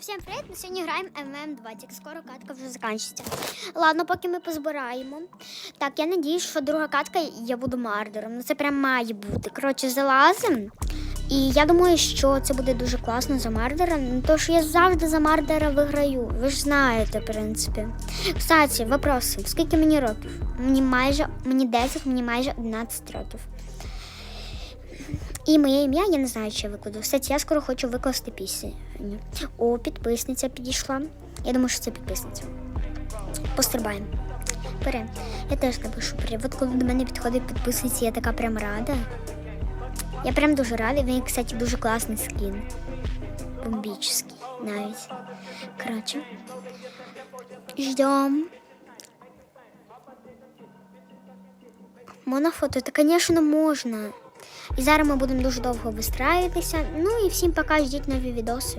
Всім привіт! Ми сьогодні граємо ММ2, тільки скоро катка вже закінчиться. Ладно, поки ми позбираємо. Так, я надіюсь, що друга катка я буду мардером. Ну це прям має бути. Коротше, залазимо. І я думаю, що це буде дуже класно за мардера. Ну, то що я завжди за мардера виграю. Ви ж знаєте, в принципі. Кстати, вопроси. Скільки мені років? Мені майже мені 10, мені майже 11 років. І моє ім'я я не знаю, чи я викладу. Кстати, я скоро хочу викласти пісню. О, підписниця підійшла. Я думаю, що це підписниця. Пострибаємо. Бери. Я теж напишу привіт. Коли до мене підходить підписниця, я така прям рада. Я прям дуже рада. Він, кстати, дуже класний скін. Бомбічний навіть. Коротше. Ждем. Можна фото? Та, звісно, можна. І зараз ми будемо дуже довго вистраюватися. Ну і всім пока, ждіть нові відоси.